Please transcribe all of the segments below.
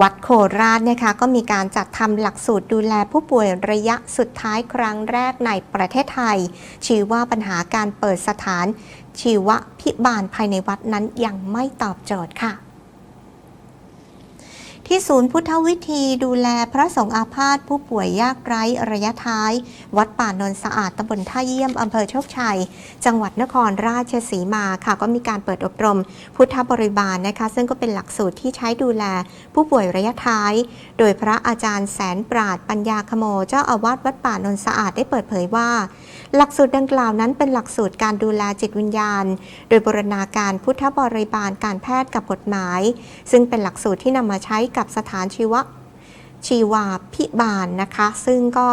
วัดโคราชนะคะก็มีการจัดทำหลักสูตรดูแลผู้ป่วยระยะสุดท้ายครั้งแรกในประเทศไทยชี้ว่าปัญหาการเปิดสถานชีวพิบาลภายในวัดนั้นยังไม่ตอบโจทย์ค่ะ ที่ศูนย์พุทธวิธีดูแลพระสงฆ์อาพาธผู้ป่วยยากไร้ระยะท้าย วัดป่านนสะอาดตำบลท่าเยี่ยมอำเภอโชคชัย จังหวัดนครราชสีมาค่ะ ก็มีการเปิดอบรม พุทธบริบาลนะคะ ซึ่งก็เป็นหลักสูตรที่ใช้ดูแลผู้ป่วยระยะท้าย โดยพระอาจารย์แสนปราดปัญญาขโม เจ้าอาวาสวัดป่านนสะอาดได้เปิดเผยว่า หลักสูตรดังกล่าวนั้นเป็นหลักสูตรการดูแลจิตวิญญาณ โดยบรณาการพุทธบริบาลการแพทย์กับกฎหมาย ซึ่งเป็นหลักสูตรที่นำมาใช้กับสถานชีวชีวาพิบาลนะคะ ซึ่งก็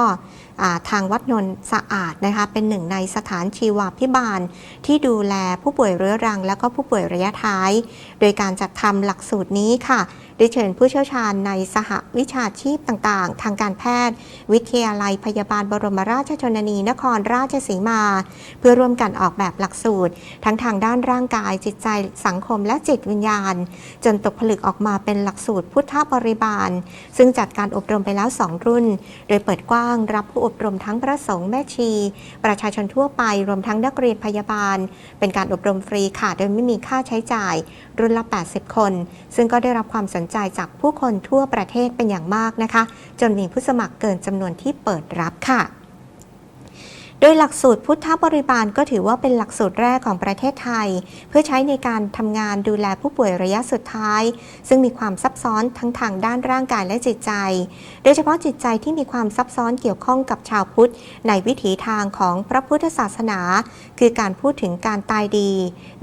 ทางวัดนนท์สะอาดนะคะเป็นหนึ่งในสถานชีวาพิบาล ที่ดูแลผู้ป่วยเรื้อรัง และก็ผู้ป่วยระยะท้าย โดยการจัดทำหลักสูตรนี้ค่ะได้เชิญผู้เชี่ยวชาญในสหวิชาชีพต่างๆ ทางการแพทย์ วิทยาลัยพยาบาลบรมราชชนนีนครราชสีมา เพื่อร่วมกันออกแบบหลักสูตร ทั้งทางด้านร่างกายจิตใจสังคมและจิตวิญญาณ จนตกผลึกออกมาเป็นหลักสูตรพุทธบริบาล ซึ่งจัดการอบรมไปแล้ว 2 รุ่น โดยเปิดกว้างรับผู้อบรมทั้งพระสงฆ์แม่ชี ประชาชนทั่วไป รวมทั้งนักเรียนพยาบาล เป็นการอบรมฟรีค่ะ โดยไม่มีค่าใช้จ่าย รุ่นละ 80 คน ซึ่งก็ได้รับความสนใจจากผู้คนทั่วประเทศเป็นอย่างมากนะคะ จนมีผู้สมัครเกินจำนวนที่เปิดรับค่ะ โดยหลักสูตรพุทธบริบาลก็ถือว่าเป็นหลักสูตรแรกของประเทศไทย เพื่อใช้ในการทำงานดูแลผู้ป่วยระยะสุดท้าย ซึ่งมีความซับซ้อนทั้งทางด้านร่างกายและจิตใจ โดยเฉพาะจิตใจที่มีความซับซ้อนเกี่ยวข้องกับชาวพุทธ ในวิถีทางของพระพุทธศาสนา คือการพูดถึงการตายดี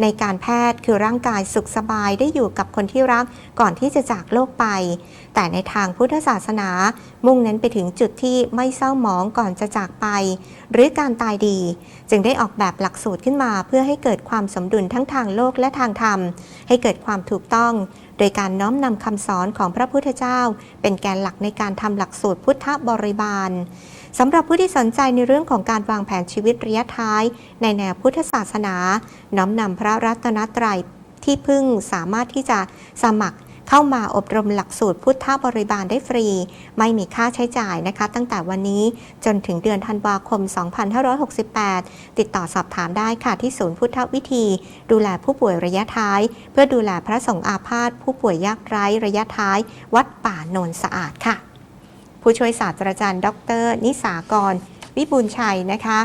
ในการแพทย์คือร่างกายสุขสบายได้อยู่กับคนที่รักก่อนที่จะจากโลกไป แต่ในทางพุทธศาสนา มุ่งเน้นไปถึงจุดที่ไม่เศร้าหมองก่อนจะจากไป หรือการการตายดี จึงได้ออกแบบหลักสูตรขึ้นมา เพื่อให้เกิดความสมดุลทั้งทางโลกและทางธรรม ให้เกิดความถูกต้อง โดยการน้อมนำคำสอนของพระพุทธเจ้า เป็นแกนหลักในการทำหลักสูตรพุทธบริบาลสำหรับผู้ที่สนใจในเรื่องของการวางแผนชีวิตระยะท้าย ในแนวพุทธศาสนา น้อมนำพระรัตนตรัยที่พึ่งสามารถที่จะสมัคร เข้ามาอบรมหลักสูตรพุทธบริบาลได้ฟรี ไม่มีค่าใช้จ่ายนะคะ ตั้งแต่วันนี้จนถึงเดือนธันวาคม 2568 ติดต่อสอบถามได้ค่ะที่ศูนย์พุทธวิธี ดูแลผู้ป่วยระยะท้าย เพื่อดูแลพระสงฆ์อาพาธผู้ป่วยยากไร้ระยะท้าย วัดป่าโนนสะอาดค่ะ ผู้ช่วยศาสตราจารย์ ดร นิสากร วิบูลชัยนะคะ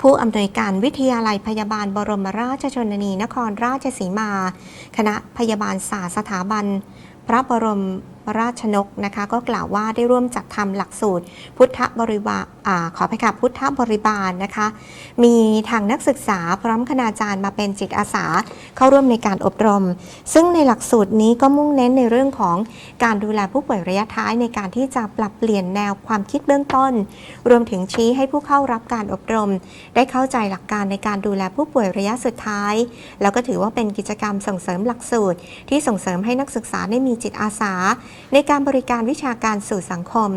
ผู้อำนวยการวิทยาลัยพยาบาลบรมราชชนนีนครราชสีมา คณะพยาบาลศาสตร์สถาบัน พระบรม ราชนกนะคะก็กล่าวว่าได้ร่วมจัดทำหลักสูตร พุทธบริบาอขออภัยค่ะพุทธบริบาลนะคะ มีทางนักศึกษาพร้อมคณาจารย์มาเป็นจิตอาสาเข้าร่วมในการอบรม ซึ่งในหลักสูตรนี้ก็มุ่งเน้นในเรื่องของการดูแลผู้ป่วยระยะท้ายในการที่จะปรับเปลี่ยนแนวความคิดเบื้องต้น รวมถึงชี้ให้ผู้เข้ารับการอบรม ได้เข้าใจหลักการในการดูแลผู้ป่วยระยะสุดท้าย แล้วก็ถือว่าเป็นกิจกรรมส่งเสริมหลักสูตร ที่ส่งเสริมให้นักศึกษาได้มีจิตอาสาในการบริการวิชาการสู่สังคม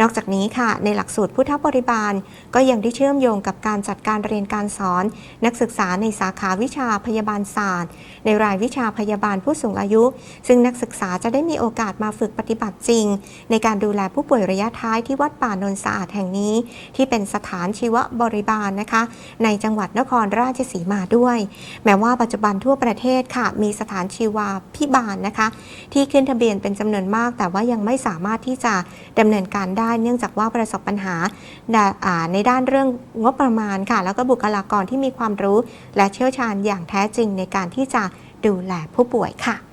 นอกจากนี้ค่ะ ในหลักสูตรพุทธบริบาล ก็ยังได้เชื่อมโยงกับการจัดการเรียนการสอน นักศึกษาในสาขาวิชาพยาบาลศาสตร์ ในรายวิชาพยาบาลผู้สูงอายุ ซึ่งนักศึกษาจะได้มีโอกาสมาฝึกปฏิบัติจริง ในการดูแลผู้ป่วยระยะท้ายที่วัดป่านนทสะอาดแห่งนี้ ที่เป็นสถานชีวบริบาลนะคะ ในจังหวัดนครราชสีมาด้วย แม้ว่าปัจจุบันทั่วประเทศค่ะ มีสถานชีวาพิบาลนะคะ ที่ขึ้นทะเบียนเป็นจำนวนมาก แต่ว่ายังไม่สามารถที่จะดำเนินการได้ เนื่องจากว่าประสบปัญหาดาอ่าในด้านเรื่องงบประมาณค่ะ แล้วก็บุคลากรที่มีความรู้ และเชี่ยวชาญอย่างแท้จริงในการที่จะดูแลผู้ป่วยค่ะ